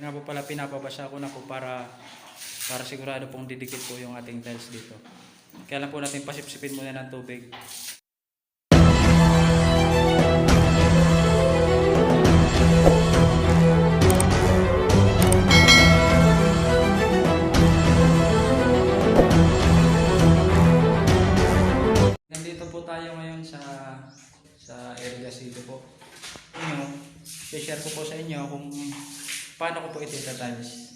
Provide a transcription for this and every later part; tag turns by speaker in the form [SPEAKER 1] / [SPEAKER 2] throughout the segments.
[SPEAKER 1] Nga po pala pinapabasa ko na po para para sigurado pong didikit po yung ating tiles dito. Kaya lang po natin pasipsipin muna ng tubig. Nandito po tayo ngayon sa sa area dito po. Inyo, i-share ko po sa inyo kung paano ko po ito tiles.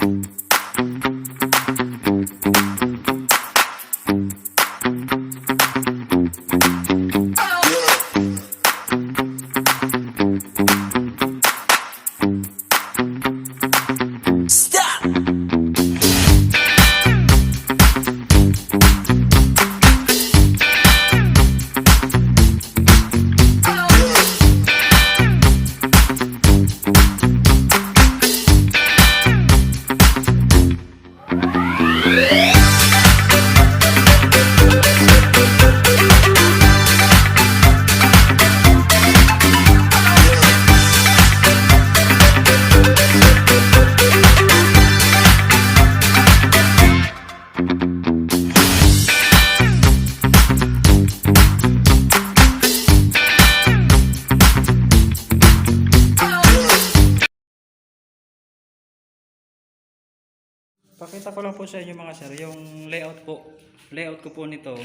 [SPEAKER 1] Pakita ko lang po sa inyo mga sir, yung layout po. Layout ko po nito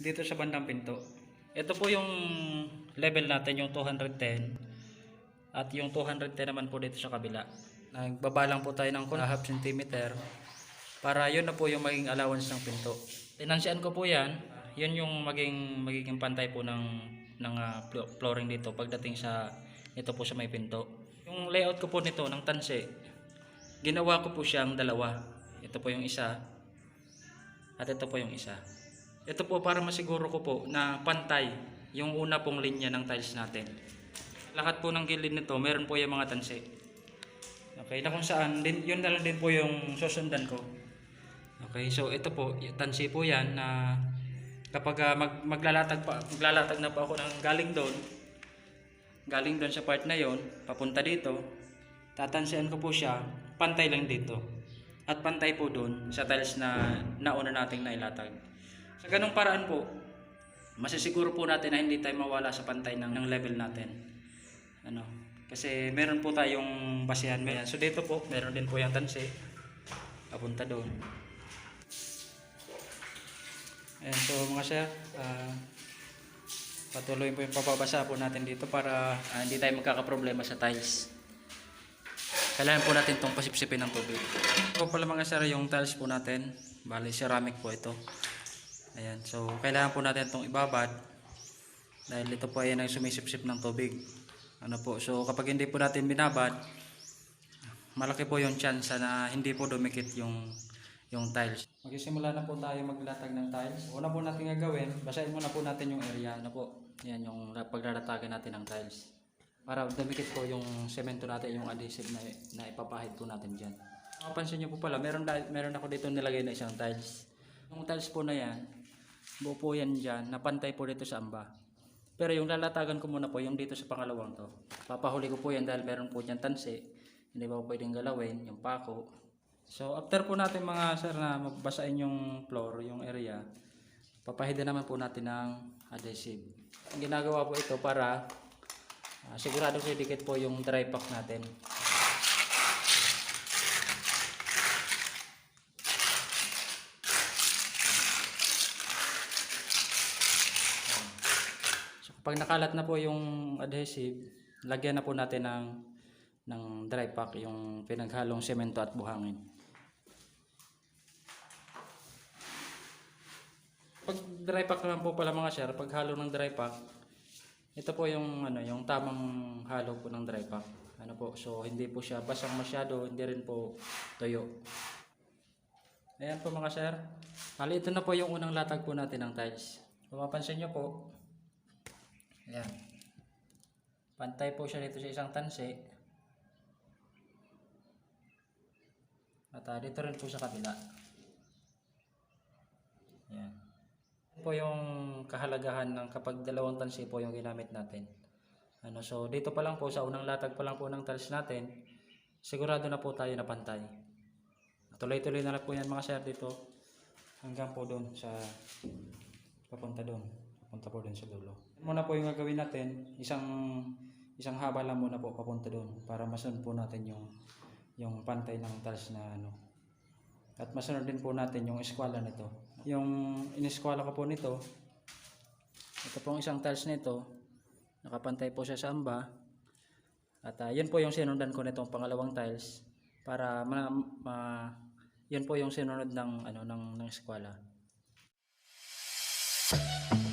[SPEAKER 1] dito sa bandang pinto. Ito po yung level natin, yung 210. At yung 210 naman po dito sa kabila. Nagbabalang po tayo ng half centimeter para yun na po yung maging allowance ng pinto. Tinansian ko po yan. Yun yung maging magiging pantay po ng ng flo- flooring dito pagdating sa ito po sa may pinto. Yung layout ko po nito ng tanse, ginawa ko po siyang dalawa. Ito po yung isa at ito po yung isa. Ito po para masiguro ko po na pantay yung una pong linya ng tiles natin. Lahat po ng gilid nito, meron po yung mga tansi. Okay, na kung saan, din, yun na lang din po yung susundan ko. Okay, so ito po, tansi po yan na kapag ah, mag, maglalatag, pa, maglalatag na po ako ng galing doon, galing doon sa part na yon papunta dito, tatansian ko po siya, pantay lang dito. At pantay po doon sa tiles na nauna nating nailatag. Sa ganung paraan po, masisiguro po natin na hindi tayo mawala sa pantay ng, ng level natin. Ano? Kasi meron po tayong basihan. Ayan. So dito po, meron din po yung tansi. Papunta doon. Ayan, so mga sir, ah, patuloy po yung papabasa po natin dito para ah, hindi tayo magkakaproblema sa tiles. Kailangan po natin itong pasipsipin ng tubig. Ito pala mga sir yung tiles po natin. Bali ceramic po ito. Ayan, so kailangan po natin itong ibabad dahil ito po ay ang sumisipsip ng tubig. Ano po, so kapag hindi po natin binabad, malaki po yung chance na hindi po dumikit yung yung tiles. Magsisimula na po tayo maglatag ng tiles. Una po natin gagawin, basahin muna po natin yung area. Ano po, yan yung paglalatagan natin ng tiles. Para dumikit po yung semento natin, yung adhesive na, na ipapahid po natin dyan. Mapansin nyo po pala, meron, meron ako dito nilagay na isang tiles. Yung tiles po na yan, buo po yan dyan, napantay po dito sa amba. Pero yung lalatagan ko muna po, yung dito sa pangalawang to. Papahuli ko po yan dahil meron po dyan tansi. Hindi ba po pwedeng galawin, yung pako. So after po natin mga sir na mabasain yung floor, yung area, papahida naman po natin ng adhesive. Ang ginagawa po ito para ah, sigurado sa dikit po yung dry pack natin. So kapag nakalat na po yung adhesive, lagyan na po natin ng ng dry pack yung pinaghalong semento at buhangin. Pag dry pack naman po pala mga sir, pag halo ng dry pack, ito po yung ano, yung tamang halo po ng dry pack. Ano po, so hindi po siya basang masyado, hindi rin po tuyo. Ayan po mga sir. Hali ito na po yung unang latag po natin ng tiles. Kung mapansin nyo po, ayan. Pantay po siya dito sa isang tansi. At ah, dito rin po sa kabila. Ayan. Po yung kahalagahan ng kapag dalawang tansi po yung ginamit natin. Ano, so dito pa lang po sa unang latag pa lang po ng tiles natin, sigurado na po tayo na pantay. Tuloy-tuloy na lang po yan mga sir dito hanggang po doon sa papunta doon. Papunta po doon sa dulo. Muna po yung gagawin natin, isang isang haba lang muna po papunta doon para masunod po natin yung yung pantay ng tiles na ano. At masunod din po natin yung eskwala nito. Yung ineskwala ko po nito, ito pong isang tiles nito, nakapantay po siya sa amba. At ah, yun po yung sinundan ko nitong pangalawang tiles para ma, ma- yun po yung sinunod ng ano ng ng eskwela. So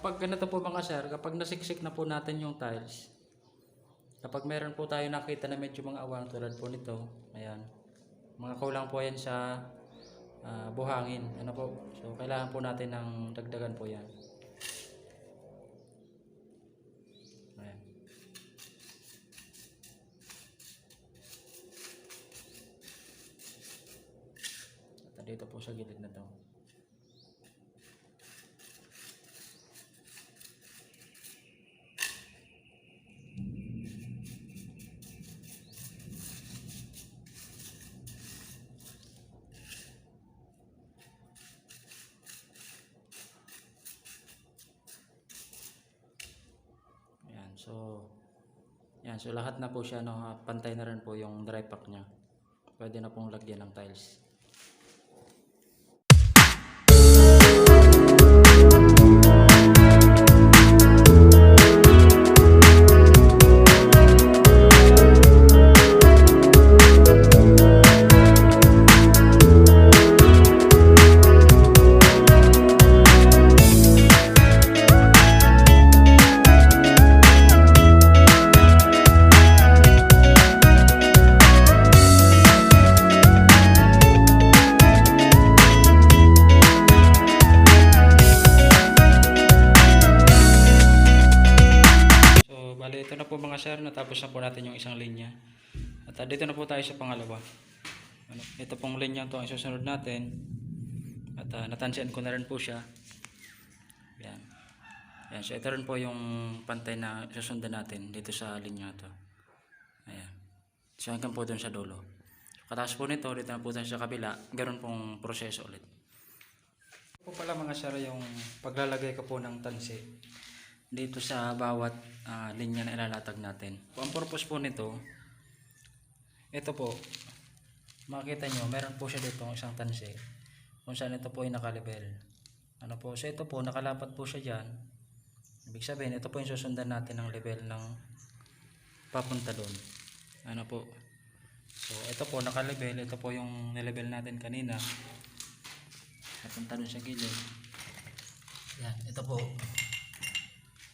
[SPEAKER 1] kapag ganito po mga sir, kapag nasiksik na po natin yung tiles, kapag meron po tayo nakita na medyo mga awang tulad po nito, ayan, mga kulang po yan sa ah, buhangin. Ano po? So kailangan po natin ng dagdagan po yan. Ayan. At dito po sa gilid na to. So, yan. So, lahat na po siya, no, pantay na rin po yung dry pack niya. Pwede na pong lagyan ng tiles. Ito na po mga sir, natapos na po natin yung isang linya. At ah, dito na po tayo sa pangalawa. Ano, ito pong linya to ang susunod natin. At uh, natansiyan ko na rin po siya. Yan. Yan, so ito rin po yung pantay na susundan natin dito sa linya to. Ayan. So hanggang po doon sa dulo. Katapos po nito, dito na po tayo sa kabila. Ganun pong proseso ulit. Po pala mga sir yung paglalagay ko po ng tansi dito sa bawat ah, linya na ilalatag natin. Ang purpose po nito, ito po, makita nyo, meron po siya dito isang tansi kung saan ito po ay nakalibel. Ano po, so ito po, nakalapat po siya dyan. Ibig sabihin, ito po yung susundan natin ng level ng papunta doon. Ano po. So, ito po, nakalibel. Ito po yung nilebel natin kanina. Napunta doon sa gilid. Yan, ito po.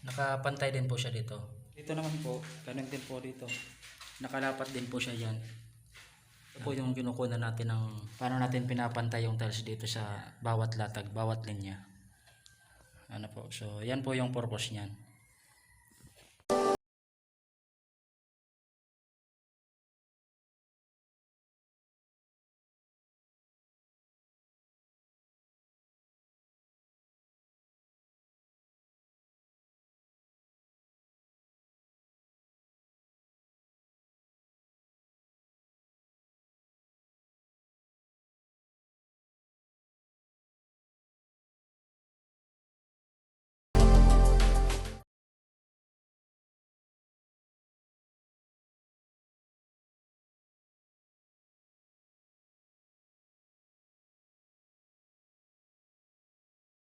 [SPEAKER 1] Nakapantay din po siya dito. Dito naman po, ganun din po dito. Nakalapat din po siya yan. Ito po yung kinukuha natin ng paano natin pinapantay yung tiles dito sa bawat latag, bawat linya. Ano po. So, yan po yung purpose niyan.